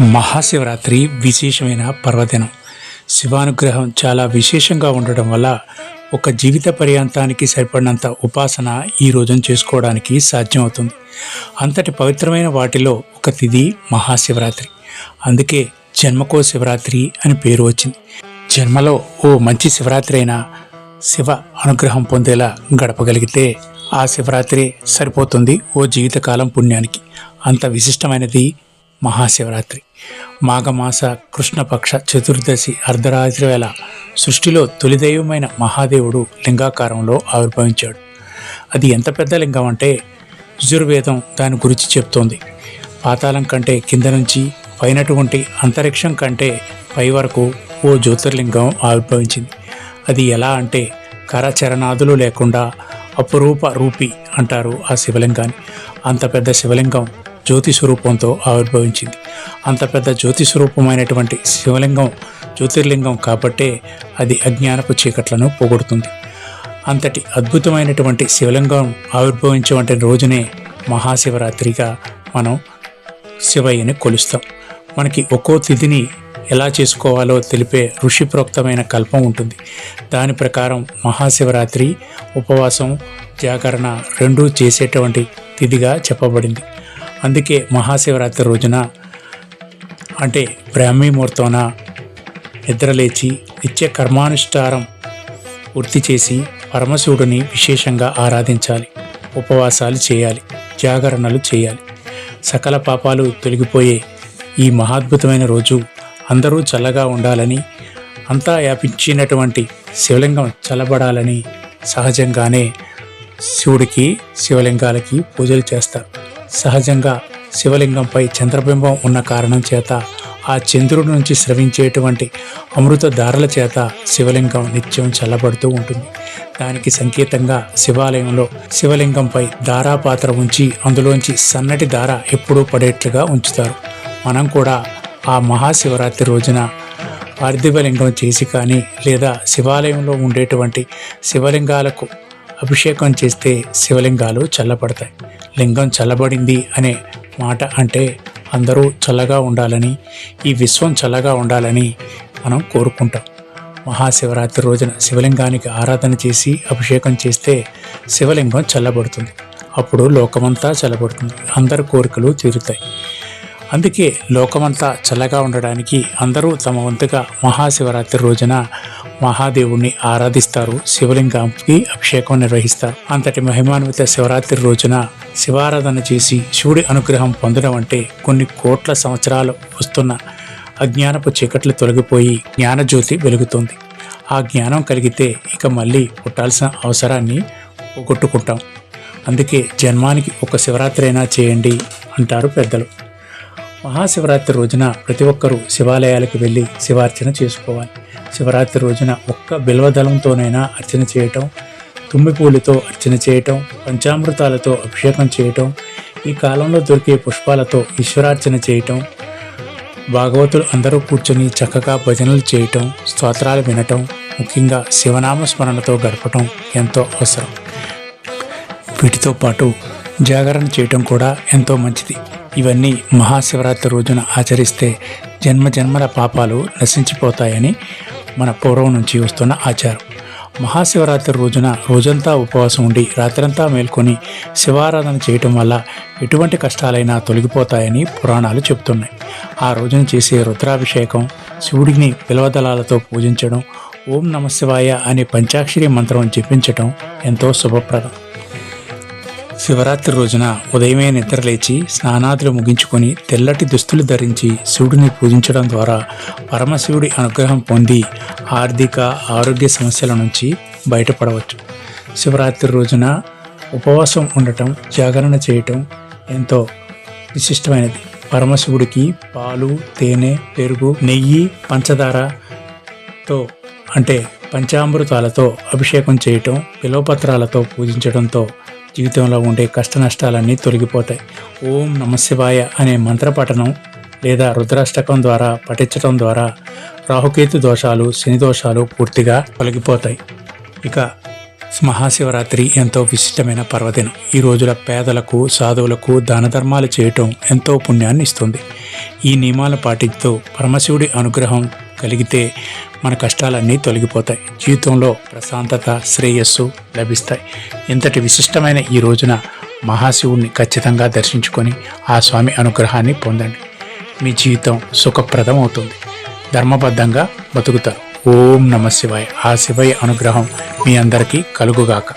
మహాశివరాత్రి విశేషమైన పర్వదినం. శివానుగ్రహం చాలా విశేషంగా ఉండటం వల్ల ఒక జీవిత పర్యాంతానికి సరిపడినంత ఉపాసన ఈ రోజున చేసుకోవడానికి సాధ్యమవుతుంది. అంతటి పవిత్రమైన వాటిలో ఒక తిది మహాశివరాత్రి. అందుకే జన్మకో శివరాత్రి అని పేరు వచ్చింది. జన్మలో ఓ మంచి శివరాత్రి అయినా శివ అనుగ్రహం పొందేలా గడపగలిగితే ఆ శివరాత్రి సరిపోతుంది ఓ జీవితకాలం పుణ్యానికి. అంత విశిష్టమైనది మహాశివరాత్రి. మాఘమాస కృష్ణపక్ష చతుర్దశి అర్ధరాత్రి వేళ సృష్టిలో తొలిదైవమైన మహాదేవుడు లింగాకారంలో ఆవిర్భవించాడు. అది ఎంత పెద్ద లింగం అంటే యజుర్వేదం దాని గురించి చెప్తోంది. పాతాళం కంటే కింద నుంచి పైనటువంటి అంతరిక్షం కంటే పై వరకు ఓ జ్యోతిర్లింగం ఆవిర్భవించింది. అది ఎలా అంటే కరచరణాదులు లేకుండా అపురూప రూపి అంటారు ఆ శివలింగాన్ని. అంత పెద్ద శివలింగం జ్యోతి స్వరూపంతో ఆవిర్భవించింది. అంత పెద్ద జ్యోతి స్వరూపమైనటువంటి శివలింగం జ్యోతిర్లింగం కాబట్టే అది అజ్ఞానపు చీకట్లను పోగొడుతుంది. అంతటి అద్భుతమైనటువంటి శివలింగం ఆవిర్భవించే రోజునే మహాశివరాత్రిగా మనం శివయ్యని కొలుస్తాం. మనకి ఒక్కో తిథిని ఎలా చేసుకోవాలో తెలిపే ఋషి ప్రోక్తమైన కల్పం ఉంటుంది. దాని ప్రకారం మహాశివరాత్రి ఉపవాసం జాగరణ రెండూ చేసేటువంటి తిథిగా చెప్పబడింది. అందుకే మహాశివరాత్రి రోజున అంటే బ్రాహ్మీ ముహూర్తమున నిద్రలేచి నిత్య కర్మానుష్ఠారం పూర్తి చేసి పరమశివుడిని విశేషంగా ఆరాధించాలి. ఉపవాసాలు చేయాలి. జాగరణలు చేయాలి. సకల పాపాలు తొలగిపోయే ఈ మహాద్భుతమైన రోజు అందరూ చల్లగా ఉండాలని అంతా వ్యాపించినటువంటి శివలింగం చల్లబడాలని సహజంగానే శివుడికి శివలింగాలకి పూజలు చేస్తారు. సహజంగా శివలింగంపై చంద్రబింబం ఉన్న కారణం చేత ఆ చంద్రుడి నుంచి స్రవించేటువంటి అమృత ధారల చేత శివలింగం నిత్యం చల్లబడుతూ ఉంటుంది. దానికి సంకేతంగా శివాలయంలో శివలింగంపై దారాపాత్ర ఉంచి అందులోంచి సన్నటి దార ఎప్పుడూ పడేట్లుగా ఉంచుతారు. మనం కూడా ఆ మహాశివరాత్రి రోజున పార్థివలింగం చేసి కానీ లేదా శివాలయంలో ఉండేటువంటి శివలింగాలకు అభిషేకం చేస్తే శివలింగాలు చల్లబడతాయి. లింగం చల్లబడింది అనే మాట అంటే అందరూ చల్లగా ఉండాలని ఈ విశ్వం చల్లగా ఉండాలని మనం కోరుకుంటాం. మహాశివరాత్రి రోజున శివలింగానికి ఆరాధన చేసి అభిషేకం చేస్తే శివలింగం చల్లబడుతుంది. అప్పుడు లోకమంతా చల్లబడుతుంది. అందరి కోరికలు తీరుతాయి. అందుకే లోకమంతా చల్లగా ఉండడానికి అందరూ తమ వంతుగా మహాశివరాత్రి రోజున మహాదేవుణ్ణి ఆరాధిస్తారు. శివలింగానికి అభిషేకం నిర్వహిస్తారు. అంతటి మహిమాన్విత శివరాత్రి రోజున శివారాధన చేసి శివుడి అనుగ్రహం పొందడం అంటే కొన్ని కోట్ల సంవత్సరాలు వస్తున్న అజ్ఞానపు చీకట్లు తొలగిపోయి జ్ఞానజ్యోతి వెలుగుతుంది. ఆ జ్ఞానం కలిగితే ఇక మళ్ళీ పుట్టాల్సిన అవసరాన్ని పోగొట్టుకుంటాం. అందుకే జన్మానికి ఒక శివరాత్రి అయినా చేయండి అంటారు పెద్దలు. మహాశివరాత్రి రోజున ప్రతి ఒక్కరూ శివాలయాలకు వెళ్ళి శివార్చన చేసుకోవాలి. శివరాత్రి రోజున ఒక్క బిల్వదళంతోనైనా అర్చన చేయటం తుమ్మిపూలతో అర్చన చేయటం పంచామృతాలతో అభిషేకం చేయటం ఈ కాలంలో దొరికే పుష్పాలతో ఈశ్వరార్చన చేయటం భాగవతులు అందరూ కూర్చొని చక్కగా భజనలు చేయటం స్తోత్రాలు వినటం ముఖ్యంగా శివనామ స్మరణతో గడపటం ఎంతో అవసరం. వీటితో పాటు జాగరణ చేయటం కూడా ఎంతో మంచిది. ఇవన్నీ మహాశివరాత్రి రోజున ఆచరిస్తే జన్మ జన్మల పాపాలు నశించిపోతాయని మన పూర్వం నుంచి వస్తున్న ఆచారం. మహాశివరాత్రి రోజున రోజంతా ఉపవాసం ఉండి రాత్రంతా మేల్కొని శివారాధన చేయటం వల్ల ఎటువంటి కష్టాలైనా తొలగిపోతాయని పురాణాలు చెబుతున్నాయి. ఆ రోజున చేసే రుద్రాభిషేకం శివుడిని పిలవదళాలతో పూజించడం ఓం నమశివాయ అనే పంచాక్షరి మంత్రం జపించటం ఎంతో శుభప్రదం. శివరాత్రి రోజున ఉదయమే నిద్రలేచి స్నానాదులు ముగించుకొని తెల్లటి దుస్తులు ధరించి శివుడిని పూజించడం ద్వారా పరమశివుడి అనుగ్రహం పొంది ఆర్థిక ఆరోగ్య సమస్యల నుంచి బయటపడవచ్చు. శివరాత్రి రోజున ఉపవాసం ఉండటం జాగరణ చేయటం ఎంతో విశిష్టమైనది. పరమశివుడికి పాలు తేనె పెరుగు నెయ్యి పంచదారతో అంటే పంచామృతాలతో అభిషేకం చేయటం పిలవపత్రాలతో పూజించడంతో జీవితంలో ఉండే కష్ట నష్టాలన్నీ తొలగిపోతాయి. ఓం నమశివాయ అనే మంత్రపఠనం లేదా రుద్రాష్టకం ద్వారా పఠించడం ద్వారా రాహుకేతు దోషాలు శని దోషాలు పూర్తిగా తొలగిపోతాయి. ఇక మహాశివరాత్రి ఎంతో విశిష్టమైన పర్వదినం. ఈ రోజుల పేదలకు సాధువులకు దాన ధర్మాలు చేయటం ఎంతో పుణ్యాన్ని ఇస్తుంది. ఈ నియమాలు పాటిస్తూ పరమశివుడి అనుగ్రహం కలిగితే మన కష్టాలన్నీ తొలగిపోతాయి. జీవితంలో ప్రశాంతత శ్రేయస్సు లభిస్తాయి. ఇంతటి విశిష్టమైన ఈ రోజున మహాశివుణ్ణి ఖచ్చితంగా దర్శించుకొని ఆ స్వామి అనుగ్రహాన్ని పొందండి. మీ జీవితం సుఖప్రదం అవుతుంది ధర్మబద్ధంగా బతుకుతారు. ఓం నమ శివాయ. ఆ శివయ్య అనుగ్రహం మీ అందరికీ కలుగుగాక.